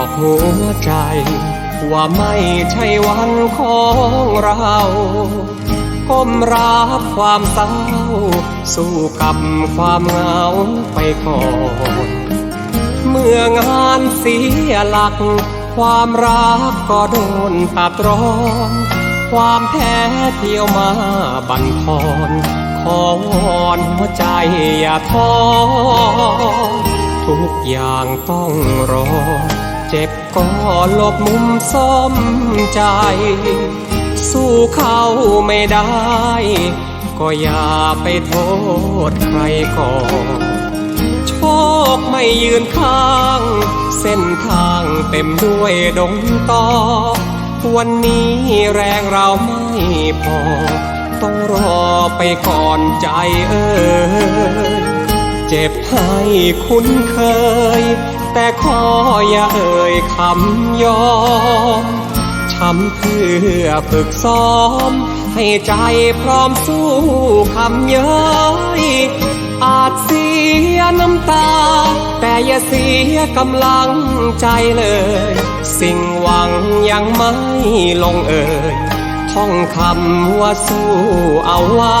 อกหัวใจ ว่าไม่ใช่วันของเราก้มรับความเศร้า สู้กับความเหงาไปก่อน เมื่องานเสียหลัก ความรักก็โดนตัดร้อนความแพ้เที่ยวมาบั่นทอนขอวอนหัวใจอย่าท้อทุกอย่างต้องรอ เจ็บก็หลบมุมซ่อมใจ สู้เขาไม่ได้ ก็อย่าไปโทษใครก่อนโชคไม่ยืนข้าง เส้นทางเต็มด้วยดงตอวันนี้แรงเราไม่พอ ต้องรอไปก่อนใจเอ่ย เจ็บให้คุ้นเคย แต่ขออย่าเอ่ยคำยอมช้ำเพื่อฝึกซ้อม ให้ใจพร้อมสู้คำเย้ยอาจเสียน้ำตา แต่อย่าเสียกำลังใจเลย สิ่งหวังยังไม่ลงเอ่ยท่องคำว่าสู้เอาไว้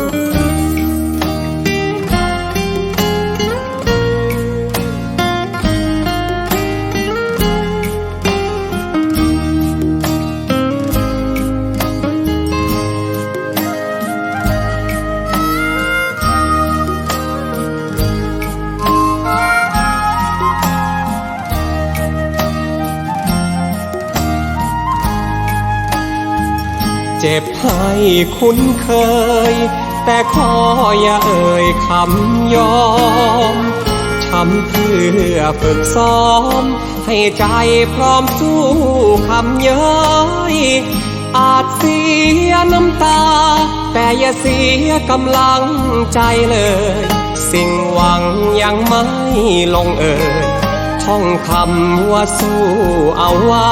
เจ็บให้คุ้นเคย แต่ขออย่าเอ่ยคำยอมช้ำเพื่อฝึกซ้อม ให้ใจพร้อมสู้คำเย้ยอาจเสียน้ำตา แต่อย่าเสียกำลังใจเลย สิ่งหวังยังไม่ลงเอ่ยท่องคำว่าสู้เอาไว้